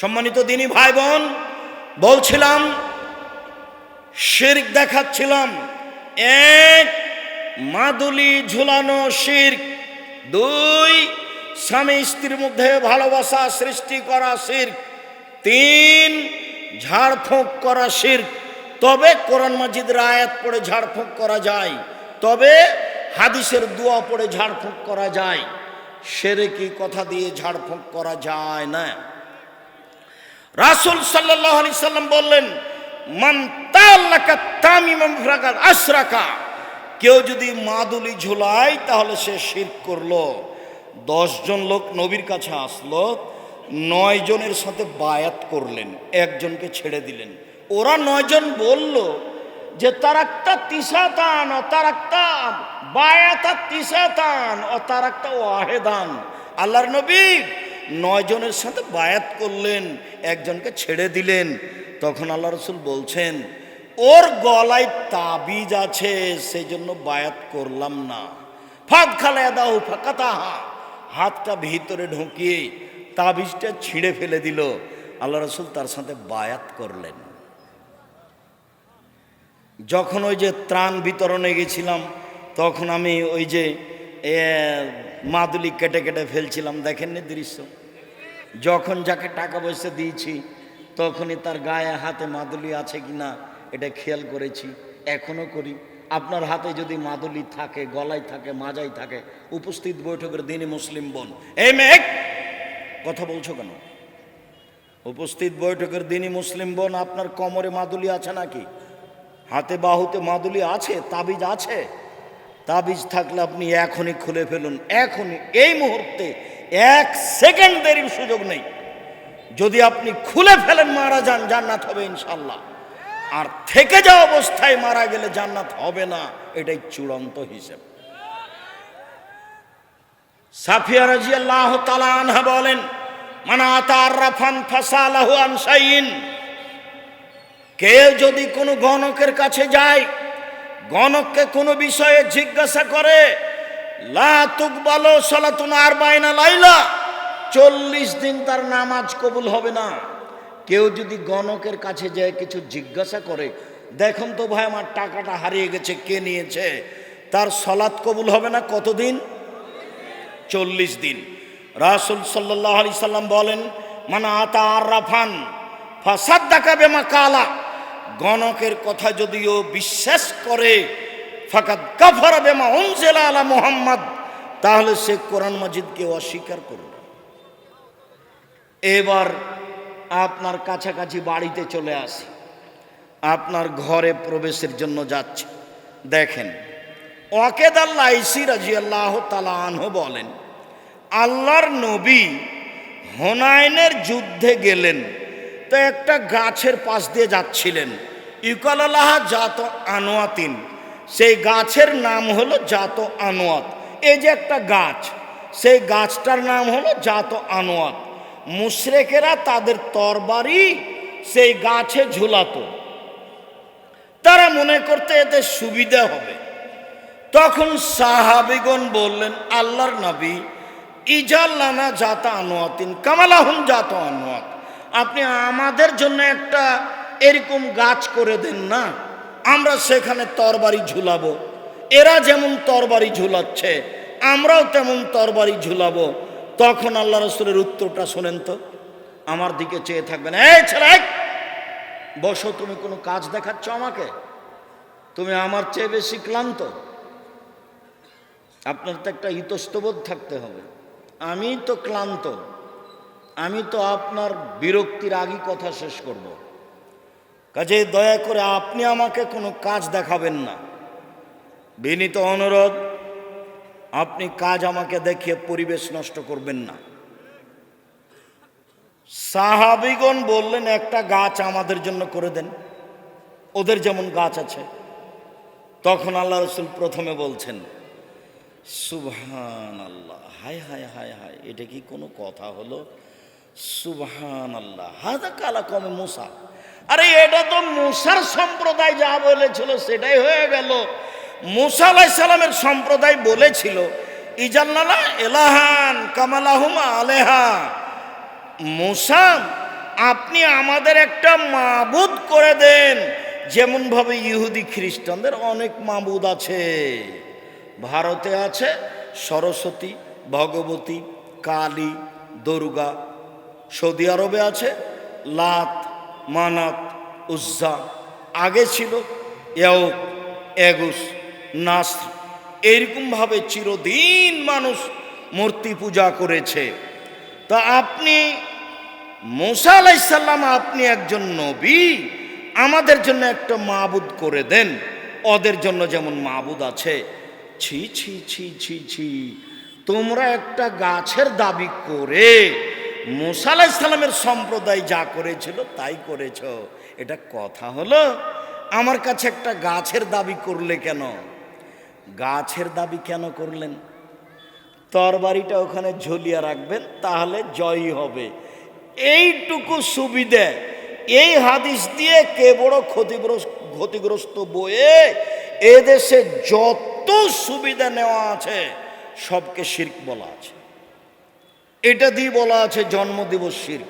সম্মানিত দিনী ভাই বোন, বলছিলাম, শির্ক দেখাচ্ছিলাম। এক, মাদুলি ঝুলানো শির্ক। দুই, স্বামী স্ত্রীর মধ্যে ভালোবাসা সৃষ্টি করা শির্ক। তিন, ঝাড়ফুঁক করা শির্ক। তবে কোরআন মাজিদের আয়াত পড়ে ঝাড়ফুঁক করা যায়। তবে হাদিসের দোয়া পড়ে ঝাড়ফুঁক করা যায়। সেরে কি কথা দিয়ে ঝাড়ফুঁক করা যায় না? রাসুল সাল্লাম বললেন আশরাকা। কেউ যদি মাদুলি ঝুলায়, তাহলে সে শির করল। দশজন লোক নবীর কাছে আসলো, নয় জনের সাথে বায়াত করলেন, একজনকে ছেড়ে দিলেন। ওরা নয়জন বলল যে তার একটা তিসাতান, ও তার একটা বায়াতা তিসাতান, ও তার একটা ওয়াহেদান। আল্লাহর নবী নয় জনের সাথে বায়াত করলেন, একজনকে ছেড়ে দিলেন। তখন আল্লাহ রসুল বলছেন, ওর গলায় তাবিজ আছে সেই জন্য বায়াত করলাম না। ফাঁক খালে দাও ফাঁকাতাহা। হাতটা ভিতরে ঢুকিয়ে তাবিজটা ছিঁড়ে ফেলে দিল। আল্লাহ রসুল তার সাথে বায়াত করলেন। যখন ওই যে ত্রাণ বিতরণে গেছিলাম, তখন আমি ওই যে মাদুলি কেটে কেটে ফেলছিলাম, দেখেননি দৃশ্য? যখন যাকে টাকা পয়সা দিয়েছি, তখনই তার গায়ে হাতে মাদুলি আছে কি না এটা খেয়াল করেছি এখনও করি। আপনার হাতে যদি মাদুলি থাকে, গলায় থাকে মাজাই থাকে, উপস্থিত বৈঠকের দিনই মুসলিম বোন। এই মেঘ! কথা বলছো কেন? উপস্থিত বৈঠকের দিনই মুসলিম বোন, আপনার কোমরে মাদুলি আছে নাকি? হাতে বাহুতে মাদুলি আছে, তাবিজ আছে? তাবিজ থাকলে আপনি এখনই খুলে ফেলুন, এখনই। এই মুহূর্তে এক সেকেন্ড দেরির সুযোগ নেই। যদি আপনি খুলে ফেলেন, মারা যান, জান্নাত হবে ইনশাল্লাহ আর থেকে যাওয়া অবস্থায় মারা গেলে জান্নাত হবে না, এটাই চূড়ান্ত হিসেব। সাফিয়া রাজিয়াল্লাহ তাআলা আনহা বলেন মানা আতার রাফান ফাসালাহু আনসাইন কেউ যদি কোনো গণকের কাছে যায় গণককে কোনো বিষয়ে জিজ্ঞাসা করে, লা তুকবালো সলাতুন আর বাইনা লাইলা চল্লিশ দিন তার নামাজ কবুল হবে না। কেউ যদি গণকের কাছে যায় কিছু জিজ্ঞাসা করে, দেখুন তো ভাই, আমার টাকাটা হারিয়ে গেছে, কে নিয়েছে? তার সলাৎ কবুল হবে না কতদিন? চল্লিশ দিন। রাসুল সাল্লাহ আলি সাল্লাম বলেন মানে আতা আর রাফান ফাসাদ দেখাবে মা কালা গণকের কথা যদিও বিশ্বাস করে ফাকাত কাফারা বেমা উনজেলা আলা মোহাম্মদ, তাহলে সে কোরআন মাজিদকে অস্বীকার করবে এবার আপনার কাছাকাছি বাড়িতে চলে আসি। আপনার ঘরে প্রবেশের জন্য যাচ্ছে। দেখেন, ওয়াকেদ আল্লাহ ইসি রাজি আল্লাহ তালাহ বলেন, আল্লাহর নবী হোনাইনের যুদ্ধে গেলেন। তো একটা গাছের পাশ দিয়ে যাচ্ছিলেন। ইকালালাহ জাত আনোয়াতিন। সেই গাছের নাম হলো জাত আনোয়াত। এই যে একটা গাছ, সেই গাছটার নাম হলো জাত আনোয়াত। মুশরেকেরা তাদের তরবারি সেই গাছে ঝুলাতো। তারা মনে করতে এতে সুবিধা হবে। তখন সাহাবিগণ বললেন, আল্লাহর নবী ইজাল্লানা জাতা আনোয়াতিন কামালাহুন জাত আনোয়াত। আপনি আমাদের জন্য একটা এরকম গাছ করে দেন না। আমরা সেখানে তরবারি ঝুলাবো। এরা যেমন তরবারি ঝুলাচ্ছে, আমরাও তেমন তরবারি ঝুলাবো। তখন আল্লাহ রসুলের উত্তরটা শোনেন তো, আমার দিকে চেয়ে থাকবেন। এই ছেলে, বসো, তুমি কোনো কাজ দেখাচ্ছ আমাকে? তুমি আমার চেয়ে বেশি ক্লান্ত? আপনার তো একটা ইতস্তবোধ থাকতে হবে। আমি তো ক্লান্ত। আমি তো আপনার বিরক্তির আগেই কথা শেষ করব। কাজে দয়া করে আপনি আমাকে কোনো কাজ দেখাবেন না। বিনীত অনুরোধ, আপনি কাজ আমাকে দেখিয়ে পরিবেশ নষ্ট করবেন না। সাহাবিগণ বললেন, একটা গাছ আমাদের জন্য করে দেন। ওদের যেমন গাছ আছে। তখন আল্লাহ রসুল প্রথমে বলছেন সুবহান আল্লাহ হায় হায় হায় হায়, এটা কি কোনো কথা হলো? সুবহান আল্লাহ কালা কমে মুসা। আরে এটা তো মুসার সম্প্রদায় যা বলেছিল সেটাই হয়ে গেল। মুসা আলাহ সালামের সম্প্রদায় বলেছিল, ইজাল্লালা এলাহান কামালাহুমা আলেহা। মুসা, আপনি আমাদের একটা মাবুদ করে দেন। যেমনভাবে ইহুদি খ্রিস্টানদের অনেক মাবুদ আছে। ভারতে আছে সরস্বতী, ভগবতী, কালী, দুর্গা সৌদি আরবে আছে, লাত, মানাত, উজ্জা। আগে ছিল এওক এগুস, নাস্র। এইরকমভাবে চিরদিন মানুষ মূর্তি পূজা করেছে। তা আপনি, মোসা আলাইসাল্লাম আপনি একজন নবী, আমাদের জন্য একটা মাবুদ করে দেন। ওদের জন্য যেমন মাবুদ আছে, ছি ছি ছি ছি ছি। তোমরা একটা গাছের দাবি করে মোসা আলাইসাল্লামের সম্প্রদায় যা করেছিল, তাই করেছ। এটা কথা হলো, আমার কাছে একটা গাছের দাবি করলে কেন? গাছের দাবি কেন করলেন? তরবারিটা ওখানে ঝুলিয়ে রাখবেন, তাহলে জয়ী হবে। এইটুকু সুবিধে, এই হাদিস দিয়ে কে বড় ক্ষতিগ্রস্ত ক্ষতিগ্রস্ত বয়ে এদেশে যত সুবিধা নেওয়া আছে, সবকে শির্ক বলা আছে। এটা দিয়ে বলা আছে জন্মদিবস শির্ক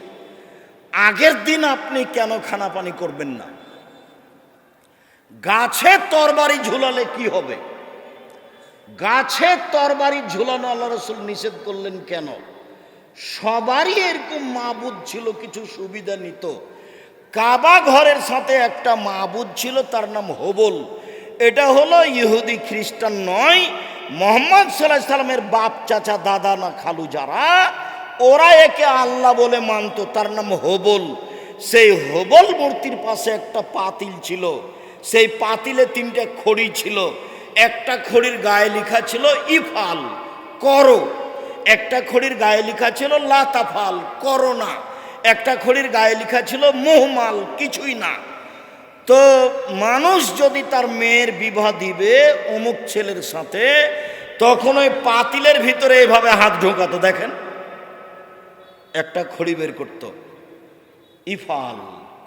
আগের দিন আপনি কেন খানা পানি করবেন না? গাছে তরবারি ঝুলালে কি হবে? গাছে তরবারি ঝুলানো আল্লাহ রসুল নিষেধ করলেন কেন? সবারই এরকম মাবুদ ছিল, কিছু সুবিধা নিত। কাবা ঘরের সাথে একটা মাবুদ ছিল, তার নাম হোবল। এটা হলো ইহুদি খ্রিস্টান নয়, মোহাম্মদ সাল্লাহ সাল্লামের বাপ, চাচা, দাদা না খালু যারা ওরা একে আল্লাহ বলে মানতো, তার নাম হবল। সেই হবল মূর্তির পাশে একটা পাতিল ছিল। সেই পাতিলে তিনটে খড়ি ছিল। একটা খড়ির গায়ে লেখা ছিল ইফাল করো। একটা খড়ির গায়ে লেখা ছিল, লাতাফাল করো না। একটা খড়ির গায়ে লেখা ছিল, মোহমাল কিছুই না। তো মানুষ যদি তার মেয়ের বিবাহ দিবে অমুক ছেলের সাথে, তখন ওই পাতিলের ভিতরে এভাবে হাত ঢোকাতো, দেখেন। একটা খড়ি বের করত। ইফাল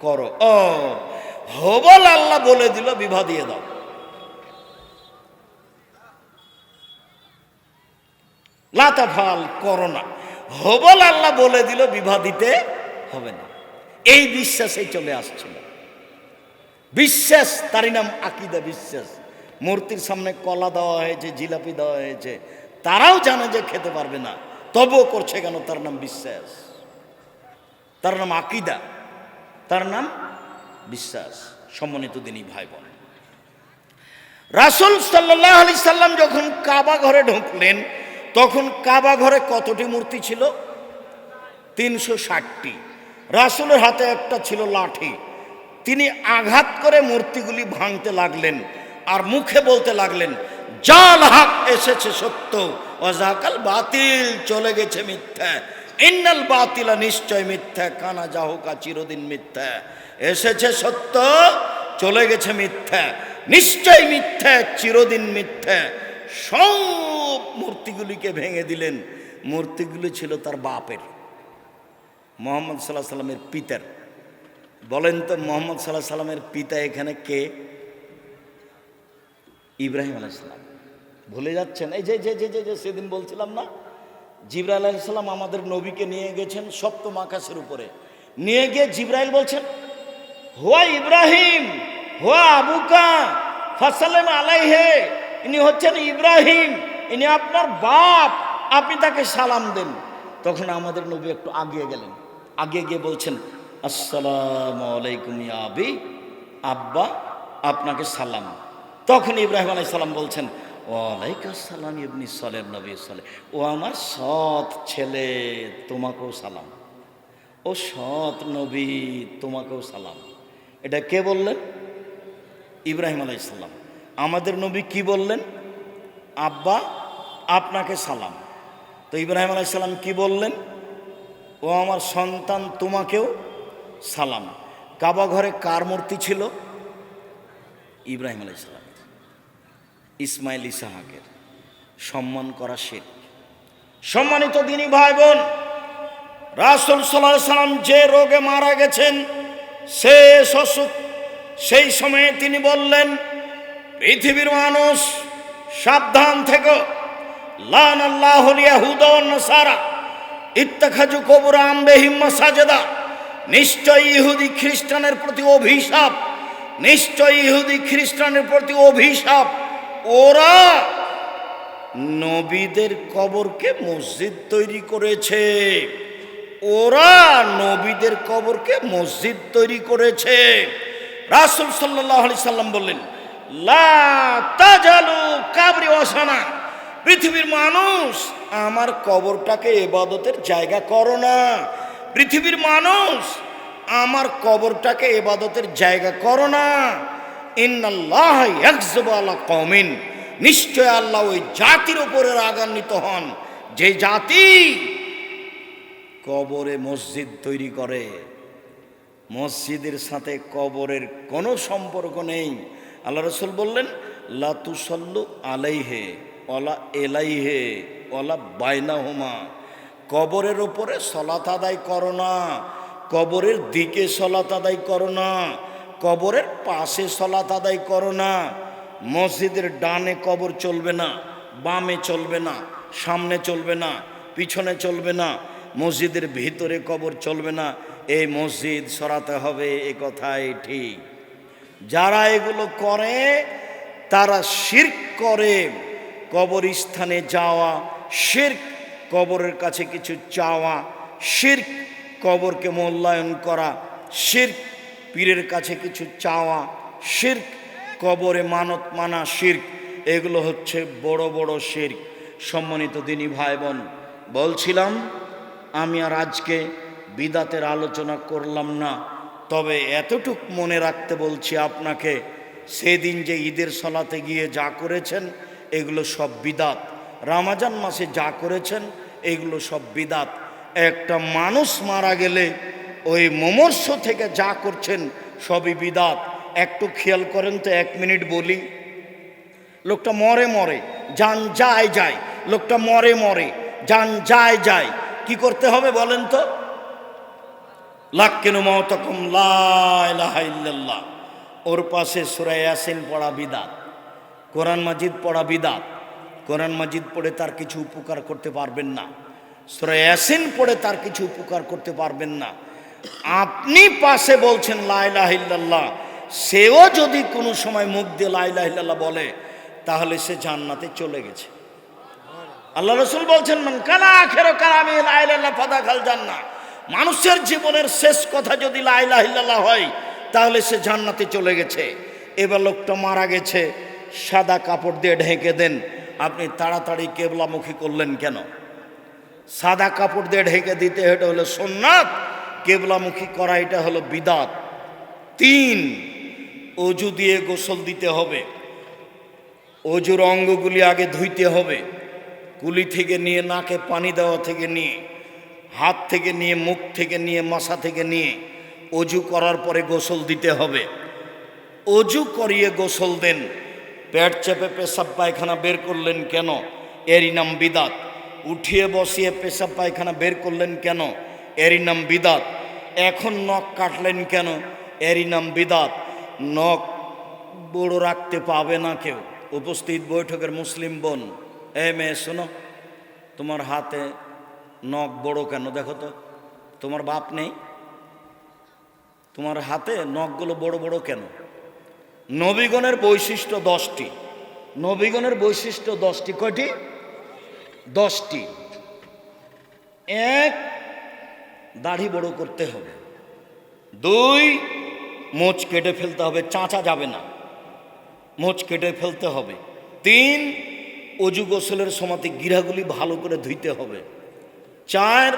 করো। ও হবল আল্লাহ বলে দিল বিবাহ দিয়ে দাও। লাতাফাল করোনা হবল আল্লাহ বলে দিল বিবাহ দিতে হবে না। এই বিশ্বাসে চলে আসছিল। বিশ্বাস, তারই নাম আকিদা বিশ্বাস। মূর্তির সামনে কলা দেওয়া হয়েছে, জিলাপি দেওয়া হয়েছে। তারাও জানে যে খেতে পারবে না। তবুও করছে কেন? তার নাম বিশ্বাস। তার নাম আকিদা। তার নাম বিশ্বাস। সম্মানিত দিনী ভাই বোন রাসুল সাল্লাহ আলি সাল্লাম যখন কাবা ঘরে ঢুকলেন, তখন কাবা ঘরে কতটি মূর্তি ছিল? তিনশো ষাটটি। রাসুলের হাতে একটা ছিল লাঠি। তিনি আঘাত করে মূর্তিগুলি ভাঙতে লাগলেন আর মুখে বলতে লাগলেন, জাল হাক এসেছে সত্য। অজাকাল বাতিল চলে গেছে মিথ্যা। ইন্নাল বাতিলা নিশ্চয় মিথ্যা, কানা যাহকা চিরদিন মিথ্যা। এসেছে সত্য, চলে গেছে মিথ্যা। নিশ্চয় মিথ্যা, চিরদিন মিথ্যা। সব মূর্তিগুলিকে ভেঙে দিলেন। মূর্তিগুলি ছিল তার বাপের। মোহাম্মদ সাল্লাহ সাল্লামের পিতার। বলেন তো, মোহাম্মদ সাল্লাহ সাল্লামের পিতা এখানে কে? ইব্রাহিম আলাইসাল্লাম ভুলে যাচ্ছেন। এই যে যে যে যে যে, সেদিন বলছিলাম না, জিব্রাইল আলাইসাল্লাম আমাদের নবীকে নিয়ে গেছেন সপ্তম আকাশের উপরে। নিয়ে গিয়ে জিব্রাইল বলছেন, হোয়া ইব্রাহিম, হোয়া আবুকা, ফাসালেম আলাইহে, ইনি হচ্ছেন ইব্রাহিম, ইনি আপনার বাপ, আপনি তাকে সালাম দেন। তখন আমাদের নবী একটু আগিয়ে গেলেন। আগে গিয়ে বলছেন, আসসালাম আলাইকুম আবি, আব্বা, আপনাকে সালাম। তখন ইব্রাহিম আলাই সালাম বলছেন ওয়ালাইকুম সালাম ইবনি সালেম নবী সালে। ও আমার সৎ ছেলে, তোমাকেও সালাম। ও সৎ নবী, তোমাকেও সালাম। এটা কে বললেন? ইব্রাহিম আলাইসাল্লাম আমাদের নবী কি বললেন? আব্বা, আপনাকে সালাম। তো ইব্রাহিম আলাইসাল্লাম কি বললেন? ও আমার সন্তান, তোমাকেও সালাম। কাবা ঘরে কার মূর্তি ছিল? ইব্রাহিম আলাইসাল্লামের ইসমাইল ইসাহাকের। সম্মান করা শেখ সম্মানিত দিনী ভাই বোন রাসুল সাল্লাহ সাল্লাম যে রোগে মারা গেছেন শেষ অসুখ, সেই সময়ে তিনি বললেন, পৃথিবীর মানুষ সাবধান থেকে। লান আল্লাহ সারা ইত্তাখাজু কবুর আমবেহিম সাজেদা নিশ্চয় ইহুদি খ্রিস্টানের প্রতি অভিশাপ, নিশ্চয় ইহুদি খ্রিস্টানের প্রতি অভিশাপ ওরা নবীদের কবরকে মসজিদ তৈরি করেছে। ওরা নবীদের কবরকে মসজিদ তৈরি করেছে। রাসুল সাল্লাহ আলি সাল্লাম বললেন ওয়াসানা পৃথিবীর মানুষ আমার কবরটাকে এবাদতের জায়গা করো না। পৃথিবীর মানুষ আমার কবরটাকে এবাদতের জায়গা করো না। নিশ্চয় আল্লাহ ওই জাতির উপরে রাগান্বিত হন। যে জাতি কবরে মসজিদ তৈরি করে, মসজিদের সাথে কবরের কোনো সম্পর্ক নেই। আল্লাহ রসুল বললেন লাতুসল্লু আলাইহে অলা এলাইহে অলা বাইনা হোমা কবরের ওপরে সলাত আদায় করো না, কবরের দিকে সলাত আদায় করো না। কবরের পাশে সলাত আদায় করো না। মসজিদের ডানে কবর চলবে না, বামে চলবে না, সামনে চলবে না, পিছনে চলবে না, মসজিদের ভিতরে কবর চলবে না। এই মসজিদ সরাতে হবে এ কথাই ঠিক। যারা এগুলো করে, তারা শির্ক করে। কবরস্থানে যাওয়া, শির্ক কবরের কাছে কিছু চাওয়া, শির্ক কবরকে মূল্যায়ন করা, শির্ক পীরের কাছে কিছু চাওয়া, শির্ক, কবরে মানত মানা শির্ক, এগুলো হচ্ছে বড় বড় শির্ক। সম্মানিত দিনী ভাই বোন বলছিলাম, আমি আর আজকে বিদাতের আলোচনা করলাম না, তবে এতটুক মনে রাখতে বলছি আপনাকে, সেদিন যে ঈদের সলাতে গিয়ে যা করেছেন, এগুলো সব বিদাত। রামাজান মাসে যা করেছেন, এগুলো সব বিদাত। একটা মানুষ মারা গেলে ওই মমর্ষ থেকে যা করছেন সবই বিদাত। একটু খেয়াল করেন তো, এক মিনিট বলি। লোকটা মরে মরে, যান যায় যায়। লোকটা মরে মরে, যান যায় যায়। কি করতে হবে বলেন তো? লাক্কেন মতকম লাহ ওর পাশে সুরাই ইয়াসিন পড়া বিদাত। কোরআন মাজিদ পড়া বিদাত। কোরআন মাজিদ পড়ে তার কিছু উপকার করতে পারবেন না। সুরাই ইয়াসিন পড়ে তার কিছু উপকার করতে পারবেন না। আপনি পাশে বলছেন লাইলাহিল্লাহ সেও যদি কোনো সময় মুখ দিয়ে লাইলাহিল্লাহ বলে, তাহলে সে জান্নাতে চলে গেছে। আল্লাহ রসুল বলছেন, মান কালা আখেরো কালামি লাইলাল্লাহ ফাদা খাল জান্না মানুষের জীবনের শেষ কথা যদি লাইলাহিল্লাহ হয়, তাহলে সে জান্নাতে চলে গেছে। এবার লোকটা মারা গেছে, সাদা কাপড় দিয়ে ঢেকে দেন। আপনি তাড়াতাড়ি কেবলামুখী করলেন কেন? সাদা কাপড় দিয়ে ঢেকে দিতে এটা হলো সোননাথ কেবলামুখী করা, এটা হলো বিদাত। তিন, অজু দিয়ে গোসল দিতে হবে। অজুর অঙ্গগুলি আগে ধুইতে হবে। কুলি থেকে নিয়ে, নাকে পানি দেওয়া থেকে নিয়ে, হাত থেকে নিয়ে, মুখ থেকে নিয়ে, মাথা থেকে নিয়ে অজু করার পরে গোসল দিতে হবে। অজু করিয়ে গোসল দেন। পেট চেপে পেশাব পায়খানা বের করলেন কেন? এরই নাম বিদাত। উঠিয়ে বসিয়ে পেশাব পায়খানা বের করলেন কেন? এরই নাম বিদাত। এখন নখ কাটলেন কেন? এরই নাম বিদাত। নখ বড় রাখতে পাবে না কেউ। উপস্থিত বৈঠকের মুসলিম বোন। এ মেয়ে, শোনো, তোমার হাতে নখ বড় কেন? দেখো তো, তোমার বাপ নেই? তোমার হাতে নখগুলো বড় বড় কেন? নবীগণের বৈশিষ্ট্য দশটি। নবীগণের বৈশিষ্ট্য দশটি। কয়টি? দশটি। এক দাড়ি বড় করতে হবে। দুই, মোচ কেটে ফেলতে হবে, চাঁচা যাবে না। মোচ কেটে ফেলতে হবে। তিন, অজু গোসলের সমাতে গিরাগুলি ভালো করে ধুইতে হবে। চার,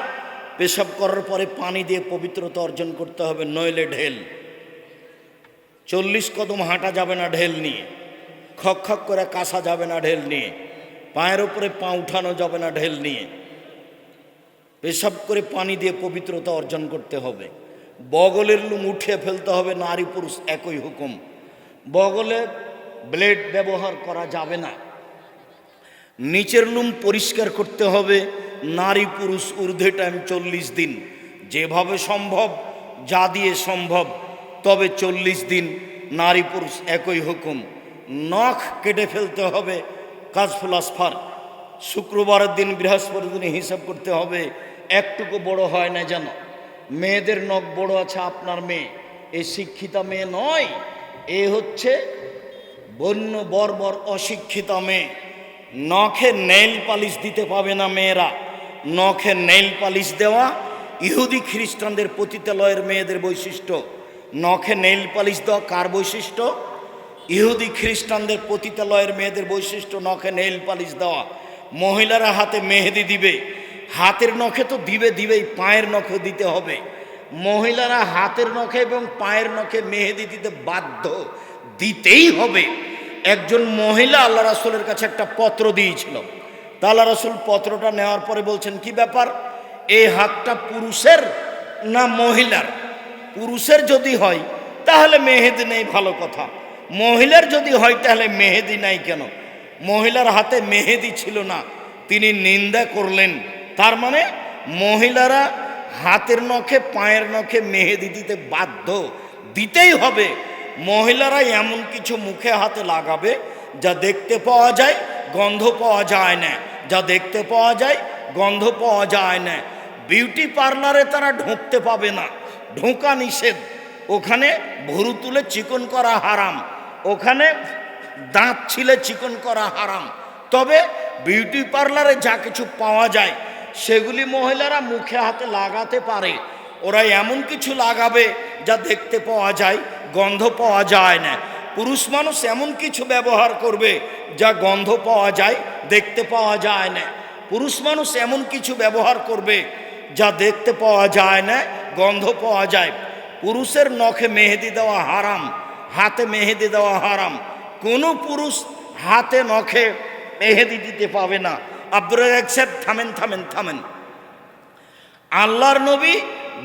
পেশাব করার পরে পানি দিয়ে পবিত্রতা অর্জন করতে হবে, নইলে ঢেল। চল্লিশ কদম হাঁটা যাবে না ঢেল নিয়ে। খক খক করে কাঁসা যাবে না ঢেল নিয়ে। পায়ের ওপরে পা উঠানো যাবে না ঢেল নিয়ে। পেশাব করে পানি দিয়ে পবিত্রতা অর্জন করতে হবে। বগলের লুম উঠিয়ে ফেলতে হবে, নারী পুরুষ একই হুকুম। বগলে ব্লেড ব্যবহার করা যাবে না। নিচের লুম পরিষ্কার করতে হবে, নারী পুরুষ ঊর্ধ্বে টাইম চল্লিশ দিন। যেভাবে সম্ভব, যা দিয়ে সম্ভব, তবে চল্লিশ দিন নারী পুরুষ একই হুকুম। নখ কেটে ফেলতে হবে, কাজফুল আসফার। শুক্রবারের দিন বৃহস্পতির দিনে হিসাব করতে হবে একটুকু বড় হয় না যেন। মেয়েদের নখ বড় আছে আপনার মেয়ে। এই শিক্ষিতা মেয়ে নয়, এ হচ্ছে বন্য, বর্বর, অশিক্ষিতা মেয়ে। নখে নেইল পালিশ দিতে পাবে না মেয়েরা। নখে নেইল পালিশ দেওয়া ইহুদি খ্রিস্টানদের পতিতালয়ের মেয়েদের বৈশিষ্ট্য। নখে নেইল পালিশ দেওয়া কার বৈশিষ্ট্য? ইহুদি খ্রিস্টানদের পতিতালয়ের মেয়েদের বৈশিষ্ট্য, নখে নেইল পালিশ দেওয়া। মহিলারা হাতে মেহেদি দিবে। হাতের নখে তো দিবে দিবেই, পায়ের নখে দিতে হবে। মহিলারা হাতের নখে এবং পায়ের নখে মেহেদি দিতে বাধ্য, দিতেই হবে। একজন মহিলা আল্লাহ রাসুলের কাছে একটা পত্র দিয়েছিল। তা আল্লাহ রাসুল পত্রটা নেওয়ার পরে বলছেন, কি ব্যাপার? এই হাতটা পুরুষের না মহিলার? পুরুষের যদি হয়, তাহলে মেহেদি নেই ভালো কথা। মহিলার যদি হয়, তাহলে মেহেদি নাই কেন? মহিলার হাতে মেহেদি ছিল না, তিনি নিন্দা করলেন। তার মানে মহিলারা হাতের নখে, পায়ের নখে মেহেদি দিতে বাধ্য। দিতেই হবে। মহিলারা এমন কিছু মুখে হাতে লাগাবে যা দেখতে পাওয়া যায়, গন্ধ পাওয়া যায় না। যা দেখতে পাওয়া যায়, গন্ধ পাওয়া যায় না। বিউটি পার্লারে তারা ঢুকতে পাবে না। ঢোকা নিষেধ। ওখানে ভরু তুলে চিকন করা হারাম। ওখানে দাঁত ছিলে চিকন করা হারাম। তবে বিউটি পার্লারে যা কিছু পাওয়া যায় সেগুলি মহিলারা মুখে হাতে লাগাতে পারে। ওরা এমন কিছু লাগাবে যা দেখতে পাওয়া যায়, গন্ধ পাওয়া যায় না। পুরুষ মানুষ এমন কিছু ব্যবহার করবে যা গন্ধ পাওয়া যায়, দেখতে পাওয়া যায় না। পুরুষ মানুষ এমন কিছু ব্যবহার করবে যা দেখতে পাওয়া যায় না, গন্ধ পাওয়া যায়। পুরুষের নখে মেহেদি দেওয়া হারাম, হাতে মেহেদি দেওয়া হারাম। কোনো পুরুষ হাতে নখে মেহেদি দিতে পাবে না। আব্দুর সাহেব, থামেন থামেন থামেন। আল্লাহর নবী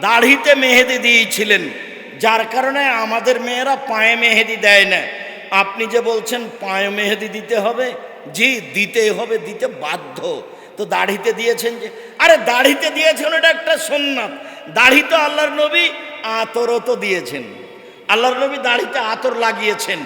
দাড়িতে মেহেদি দিয়েছিলেন, যার কারণে আমাদের মেয়েরা পায়ে মেহেদি দেয় না। আপনি যে বলছেন পায়ে মেহেদি দিতে হবে, জি, দিতে হবে, দিতে বাধ্য। তো দাড়িতে দিয়েছেন যে, আরে দাড়িতে দিয়েছেন, ওটা একটা সোননাথ। দাড়ি তো আল্লাহর নবী আতরও তো দিয়েছেন। আল্লাহর নবী দাড়িতে আতর লাগিয়েছেন।